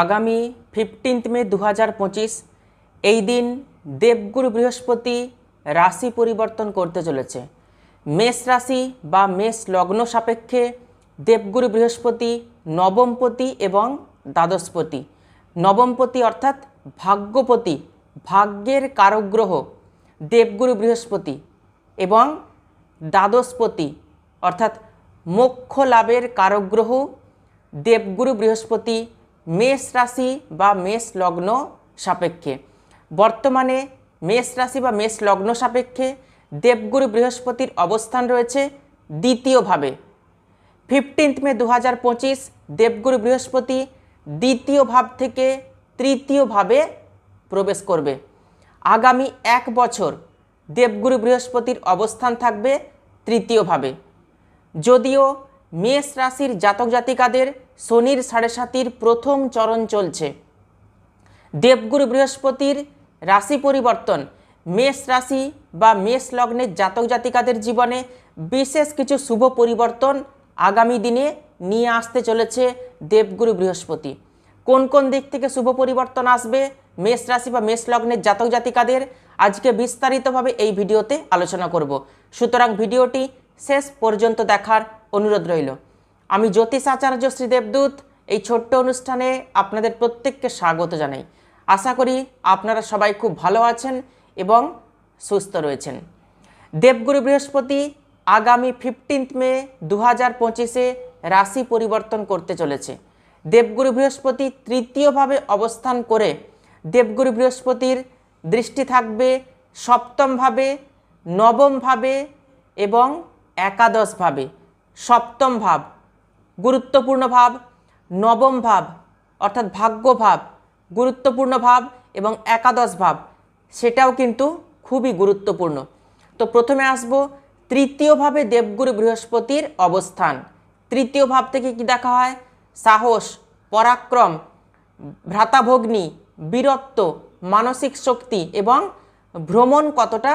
আগামী ফিফটিন্থ মে দু হাজার পঁচিশ এই দিন দেবগুরু বৃহস্পতি রাশি পরিবর্তন করতে চলেছে। মেষ রাশি বা মেষ লগ্ন সাপেক্ষে দেবগুরু বৃহস্পতি নবমপতি এবং দ্বাদশপতি। নবমপতি অর্থাৎ ভাগ্যপতি, ভাগ্যের কারগ্রহ দেবগুরু বৃহস্পতি এবং দ্বাদশপতি অর্থাৎ মোক্ষ লাভের কারগ্রহ দেবগুরু বৃহস্পতি মেষ রাশি বা মেষ লগ্ন সাপেক্ষে। বর্তমানে মেষ রাশি বা মেষ লগ্ন সাপেক্ষে দেবগুরু বৃহস্পতির অবস্থান রয়েছে দ্বিতীয়ভাবে। ফিফটিন্থ মে দু হাজার পঁচিশ দেবগুরু বৃহস্পতি দ্বিতীয় ভাব থেকে তৃতীয়ভাবে প্রবেশ করবে। আগামী এক বছর দেবগুরু বৃহস্পতির অবস্থান থাকবে তৃতীয়ভাবে। যদিও মেষ রাশির জাতক জাতিকাদের শনির সাড়ে সাতির প্রথম চরণ চলছে। দেবগুরু বৃহস্পতির রাশি পরিবর্তন। মেষ রাশি বা মেষ লগ্নের জাতক জাতিকাদের জীবনে বিশেষ কিছু শুভ পরিবর্তন আগামী দিনে নিয়ে আসতে চলেছে দেবগুরু বৃহস্পতি। কোন কোন দিক থেকে শুভ পরিবর্তন আসবে, মেষ রাশি বা মেষ লগ্নের জাতক জাতিকাদের, আজকে বিস্তারিতভাবে এই ভিডিওতে আলোচনা করব। সুতরাং ভিডিওটি শেষ পর্যন্ত দেখার অনুরোধ রইল। আমি জ্যোতিষ আচার্য শ্রী দেবদূত, এই ছোট্ট অনুষ্ঠানে আপনাদের প্রত্যেককে স্বাগত জানাই। আশা করি আপনারা সবাই খুব ভালো আছেন এবং সুস্থ রয়েছেন। দেবগুরু বৃহস্পতি আগামী ফিফটিন্থ মে দু হাজার পঁচিশে রাশি পরিবর্তন করতে চলেছে। দেবগুরু বৃহস্পতি তৃতীয়ভাবে অবস্থান করে দেবগুরু বৃহস্পতির দৃষ্টি থাকবে সপ্তমভাবে, নবমভাবে এবং একাদশভাবে। সপ্তম ভাব গুরুত্বপূর্ণ ভাব, নবম ভাব, অর্থাৎ ভাগ্য ভাব, গুরুত্বপূর্ণ ভাব এবং একাদশ ভাব, সেটাও কিন্তু খুবই গুরুত্বপূর্ণ। তো প্রথমে আসব তৃতীয়ভাবে দেবগুরু বৃহস্পতির অবস্থান। তৃতীয় ভাব থেকে কি দেখা হয়? সাহস, পরাক্রম, ভ্রাতাভগ্নি, বীরত্ব, মানসিক শক্তি এবং ভ্রমণ কতটা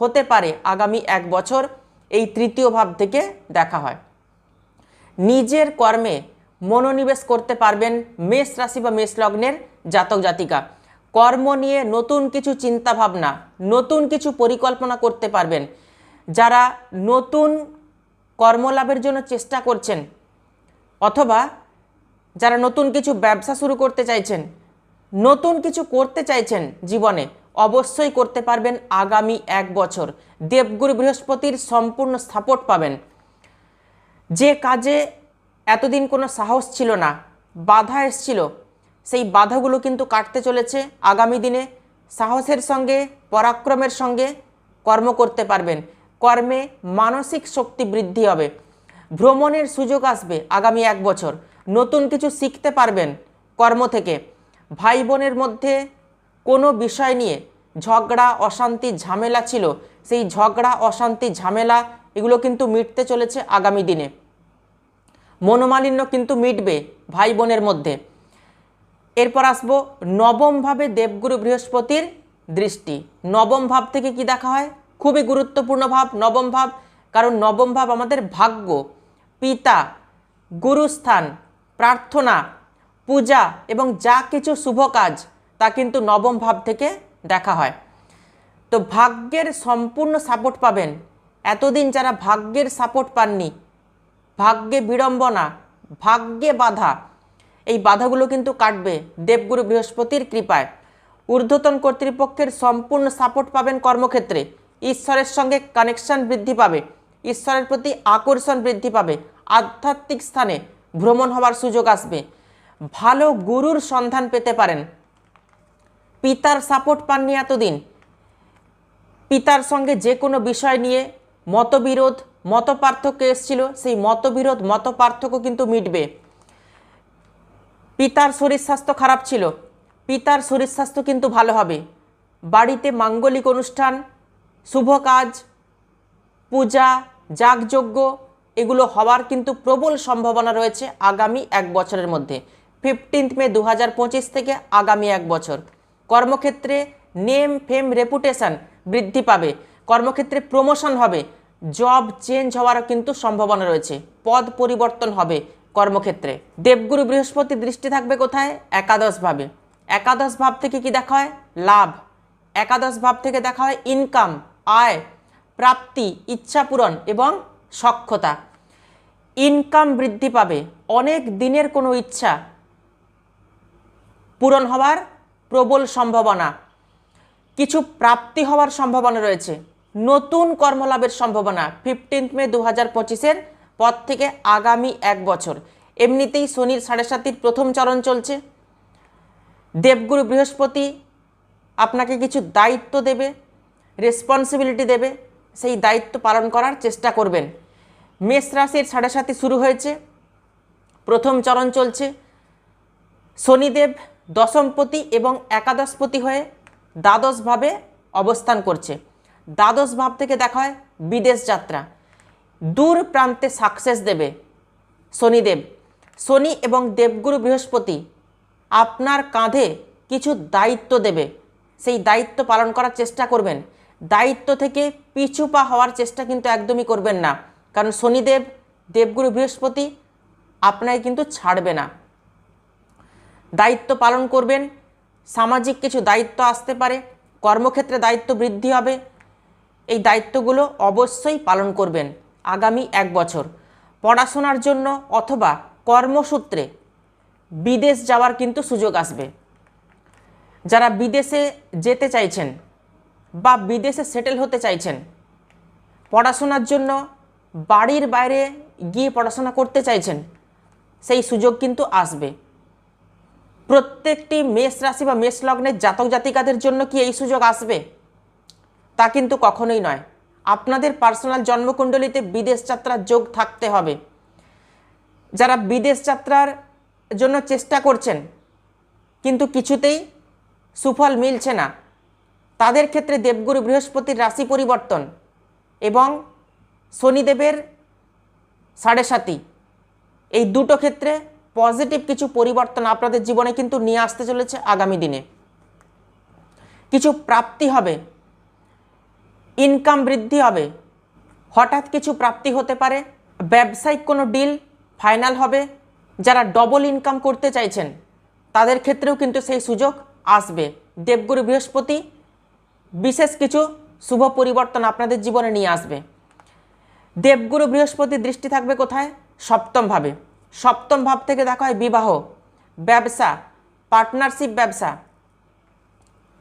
হতে পারে আগামী এক বছর, এই তৃতীয় ভাব থেকে দেখা হয়। নিজের কর্মে মনোনিবেশ করতে পারবেন মেষ রাশি বা মেষ লগ্নের জাতক জাতিকা। কর্ম নিয়ে নতুন কিছু চিন্তা ভাবনা নতুন কিছু পরিকল্পনা করতে পারবেন। যারা নতুন কর্মলাভের জন্য চেষ্টা করছেন অথবা যারা নতুন কিছু ব্যবসা শুরু করতে চাইছেন, নতুন কিছু করতে চাইছেন জীবনে, অবশ্যই করতে পারবেন আগামী এক বছর। দেবগুরু বৃহস্পতির সম্পূর্ণ সাপোর্ট পাবেন। যে কাজে এতদিন কোনো সাহস ছিল না, বাধা এসছিল, সেই বাধাগুলো কিন্তু কাটতে চলেছে। আগামী দিনে সাহসের সঙ্গে, পরাক্রমের সঙ্গে কর্ম করতে পারবেন। কর্মে মানসিক শক্তি বৃদ্ধি হবে। ভ্রমণের সুযোগ আসবে আগামী এক বছর। নতুন কিছু শিখতে পারবেন কর্ম থেকে। ভাই বোনের মধ্যে কোনো বিষয় নিয়ে ঝগড়া, অশান্তি, ঝামেলা ছিল, সেই ঝগড়া, অশান্তি, ঝামেলা, এগুলো কিন্তু মিটতে চলেছে আগামী দিনে। মনোমালিন্য কিন্তু মিটবে ভাই বোনের মধ্যে। এরপর আসব নবম ভাবে দেবগুরু বৃহস্পতির দৃষ্টি। নবম ভাব থেকে কি দেখা হয়? খুবই গুরুত্বপূর্ণ ভাব, নবম ভাব, কারণ নবম ভাব আমাদের ভাগ্য, পিতা, গুরুস্থান, প্রার্থনা, পূজা এবং যা কিছু শুভ কাজ, তা কিন্তু নবম ভাব থেকে দেখা হয়। তো ভাগ্যের সম্পূর্ণ সাপোর্ট পাবেন। এতদিন যারা ভাগ্যের সাপোর্ট পাননি ভাগ্যে বিড়ম্বনা, ভাগ্যে বাধা। এই বাধাগুলো কিন্তু কাটবে দেবগুরু বৃহস্পতির কৃপায়। ঊর্ধ্বতন কর্তৃপক্ষের সম্পূর্ণ সাপোর্ট পাবেন কর্মক্ষেত্রে। ঈশ্বরের সঙ্গে কানেকশন বৃদ্ধি পাবে। ঈশ্বরের প্রতি আকর্ষণ বৃদ্ধি পাবে। আধ্যাত্মিক স্থানে ভ্রমণ হওয়ার সুযোগ আসবে। ভালো গুরুর সন্ধান পেতে পারেন। পিতার সাপোর্ট পাননি এতদিন। পিতার সঙ্গে যে কোনো বিষয় নিয়ে মতবিরোধ মত পার্থক্য এসেছিল, সেই মতবিরোধ মত পার্থক্য কিন্তু মিটবে। পিতার শরীর স্বাস্থ্য খারাপ ছিল, পিতার শরীর স্বাস্থ্য কিন্তু ভালো হবে। বাড়িতে মাঙ্গলিক অনুষ্ঠান, শুভ কাজ, পূজা, যাগযজ্ঞ, এগুলো হওয়ার কিন্তু প্রবল সম্ভাবনা রয়েছে আগামী এক বছরের মধ্যে। ফিফটিন্থ মে দু হাজার পঁচিশ থেকে আগামী এক বছর। কর্মক্ষেত্রে নেম, ফেম রেপুটেশন বৃদ্ধি পাবে। কর্মক্ষেত্রে প্রমোশন হবে। জব চেঞ্জ হওয়ার কিন্তু সম্ভাবনা রয়েছে। পদ পরিবর্তন হবে কর্মক্ষেত্রে। দেবগুরু বৃহস্পতি দৃষ্টি থাকবে কোথায়? একাদশ ভাবে। একাদশ ভাব থেকে কি দেখা হয়? লাভ। একাদশ ভাব থেকে দেখা হয় ইনকাম আয়, প্রাপ্তি, ইচ্ছা পূরণ এবং সক্ষতা। ইনকাম বৃদ্ধি পাবে। অনেক দিনের কোনো ইচ্ছা পূরণ হওয়ার প্রবল সম্ভাবনা। কিছু প্রাপ্তি হওয়ার সম্ভাবনা রয়েছে। নতুন কর্মলাভের সম্ভাবনা ফিফটিন্থ মে দু হাজার পঁচিশের পর থেকে আগামী এক বছর। এমনিতেই শনির সাড়ে সাতির প্রথম চরণ চলছে। দেবগুরু বৃহস্পতি আপনাকে কিছু দায়িত্ব দেবে রেসপন্সিবিলিটি দেবে, সেই দায়িত্ব পালন করার চেষ্টা করবেন। মেষ রাশির সাড়ে সাতি শুরু হয়েছে, প্রথম চরণ চলছে। শনিদেব দশমপতি এবং একাদশপতি হয়ে দ্বাদশভাবে অবস্থান করছে। দ্বাদশ ভাব থেকে দেখা হয় বিদেশ যাত্রা। দূর প্রান্তে সাকসেস দেবে শনিদেব। শনি এবং দেবগুরু বৃহস্পতি আপনার কাঁধে কিছু দায়িত্ব দেবে। সেই দায়িত্ব পালন করার চেষ্টা করবেন। দায়িত্ব থেকে পিছু পা হওয়ার চেষ্টা কিন্তু একদমই করবেন না। কারণ শনিদেব, দেবগুরু বৃহস্পতি আপনাকে কিন্তু ছাড়বে না। দায়িত্ব পালন করবেন। সামাজিক কিছু দায়িত্ব আসতে পারে। কর্মক্ষেত্রে দায়িত্ব বৃদ্ধি হবে। এই দায়িত্বগুলো অবশ্যই পালন করবেন আগামী এক বছর। পড়াশোনার জন্য অথবা কর্মসূত্রে বিদেশ যাওয়ার কিন্তু সুযোগ আসবে। যারা বিদেশে যেতে চাইছেন বা বিদেশে সেটেল হতে চাইছেন, পড়াশোনার জন্য বাড়ির বাইরে গিয়ে পড়াশোনা করতে চাইছেন, সেই সুযোগ কিন্তু আসবে। প্রত্যেকটি মেষ রাশি বা মেষ লগ্নের জাতক জাতিকাদের জন্য কি এই সুযোগ আসবে? তা কিন্তু কখনোই নয়। আপনাদের পার্সোনাল জন্মকুণ্ডলিতে বিদেশ যাত্রার যোগ থাকতে হবে। যারা বিদেশ যাত্রার জন্য চেষ্টা করছেন, কিন্তু কিছুতেই সুফল মিলছে না। তাদের ক্ষেত্রে দেবগুরু বৃহস্পতির রাশি পরিবর্তন এবং শনিদেবের সাড়ে সাতি। এই দুটো ক্ষেত্রে পজিটিভ কিছু পরিবর্তন আপনাদের জীবনে কিন্তু নিয়ে আসতে চলেছে আগামী দিনে। কিছু প্রাপ্তি হবে ইনকাম বৃদ্ধি হবে, হঠাৎ কিছু প্রাপ্তি হতে পারে, ব্যবসায়িক কোনো ডিল ফাইনাল হবে, যারা ডবল ইনকাম করতে চাইছেন, তাদের ক্ষেত্রেও কিন্তু সেই সুযোগ আসবে। দেবগুরু বৃহস্পতি, বিশেষ কিছু শুভ পরিবর্তন আপনাদের জীবনে নিয়ে আসবে। দেবগুরু বৃহস্পতি দৃষ্টি থাকবে কোথায়? সপ্তম ভাবে। সপ্তম ভাব থেকে দেখা হয় বিবাহ, ব্যবসা পার্টনারশিপ ব্যবসা,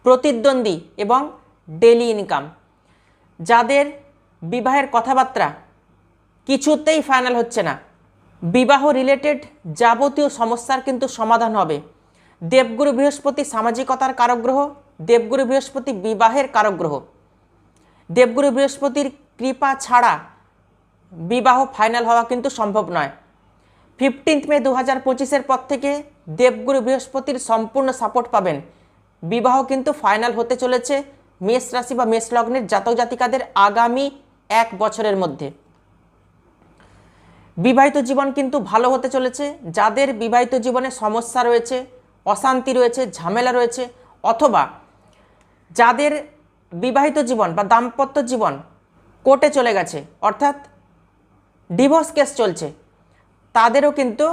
প্রতিদ্বন্দ্বী এবং ডেলি ইনকাম যাদের বিবাহের কথাবার্তা কিছুতেই ফাইনাল হচ্ছে না। বিবাহ রিলেটেড যাবতীয় সমস্যার কিন্তু সমাধান হবে। দেবগুরু বৃহস্পতি সামাজিকতার কারগ্রহ দেবগুরু বৃহস্পতি বিবাহের কারগ্রহ দেবগুরু বৃহস্পতির কৃপা ছাড়া বিবাহ ফাইনাল হওয়া কিন্তু সম্ভব নয়। ফিফটিন্থ মে দু হাজার পঁচিশের পর থেকে দেবগুরু বৃহস্পতির সম্পূর্ণ সাপোর্ট পাবেন। বিবাহ কিন্তু ফাইনাল হতে চলেছে। মেষ রাশি বা মেষ লগ্নের জাতক জাতিকাদের আগামী এক বছরের মধ্যে। বিবাহিত জীবন কিন্তু ভালো হতে চলেছে। যাদের বিবাহিত জীবনে সমস্যা রয়েছে, অশান্তি রয়েছে, ঝামেলা রয়েছে, অথবা যাদের বিবাহিত জীবন বা দাম্পত্য জীবন কোর্টে চলে গেছে, অর্থাৎ ডিভোর্স কেস চলছে, তাদেরও কিন্তু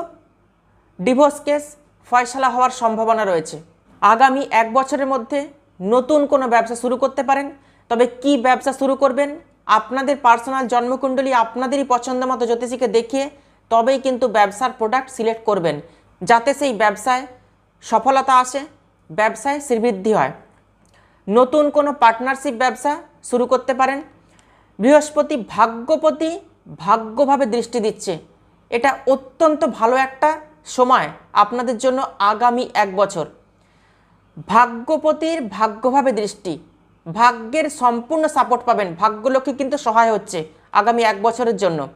ডিভোর্স কেস, ফয়সালা হওয়ার সম্ভাবনা রয়েছে। আগামী এক বছরের মধ্যে নতুন কোনো ব্যবসা শুরু করতে পারেন। তবে কি ব্যবসা শুরু করবেন? আপনাদের পার্সোনাল জন্মকুণ্ডলী আপনাদেরই পছন্দ মতো জ্যোতিষীকে দেখিয়ে তবেই কিন্তু ব্যবসার প্রোডাক্ট সিলেক্ট করবেন। যাতে সেই ব্যবসায় সফলতা আসে, ব্যবসায় শ্রীবৃদ্ধি হয়। নতুন কোনো পার্টনারশিপ ব্যবসা শুরু করতে পারেন। বৃহস্পতি ভাগ্যপতি ভাগ্যভাবে দৃষ্টি দিচ্ছে। এটা অত্যন্ত ভালো একটা সময় আপনাদের জন্য আগামী এক বছর। ভাগ্যপতির ভাগ্যভাবে দৃষ্টি। ভাগ্যের সম্পূর্ণ সাপোর্ট পাবেন। ভাগ্যলক্ষ্মী কিন্তু সহায় হচ্ছে আগামী এক বছরের জন্য।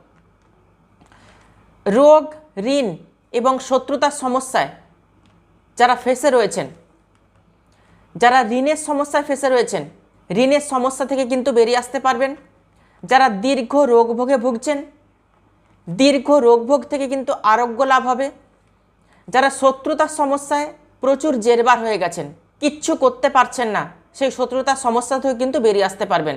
রোগ, ঋণ এবং শত্রুতার সমস্যায় যারা ফেসে রয়েছেন, যারা ঋণের সমস্যায় ফেসে রয়েছেন, ঋণের সমস্যা থেকে কিন্তু বেরিয়ে আসতে পারবেন। যারা দীর্ঘ রোগভোগে ভুগছেন, দীর্ঘ রোগভোগ থেকে কিন্তু আরোগ্য লাভ হবে। যারা শত্রুতার সমস্যায় প্রচুর জেরবার হয়ে গেছেন। কিচ্ছু করতে পারছেন না। সেই শত্রুতার সমস্যা থেকে কিন্তু বেরিয়ে আসতে পারবেন।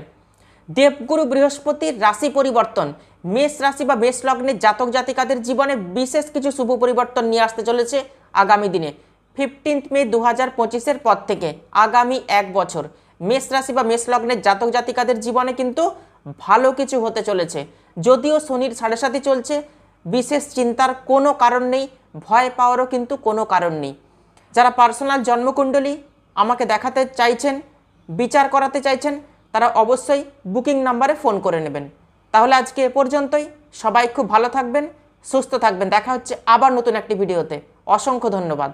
দেবগুরু বৃহস্পতির রাশি পরিবর্তন। মেষ রাশি বা মেষ লগ্নের জাতক জাতিকাদের জীবনে বিশেষ কিছু শুভ পরিবর্তন নিয়ে আসতে চলেছে আগামী দিনে। ফিফটিন্থ মে দু হাজার পঁচিশের পর থেকে আগামী এক বছর। মেষ রাশি বা মেষ লগ্নের জাতক জাতিকাদের জীবনে কিন্তু ভালো কিছু হতে চলেছে। যদিও শনির সাড়ে সাথে চলছে, বিশেষ চিন্তার কোনো কারণ নেই, ভয় পাওয়ারও কিন্তু কোনো কারণ নেই। যারা পার্সোনাল জন্মকুণ্ডলী আমাকে দেখাতে চাইছেন, বিচার করাতে চাইছেন, তারা অবশ্যই বুকিং নাম্বারে ফোন করে নেবেন। তাহলে আজকে এ পর্যন্তই। সবাই খুব ভালো থাকবেন, সুস্থ থাকবেন। দেখা হচ্ছে আবার নতুন একটি ভিডিওতে। অসংখ্য ধন্যবাদ।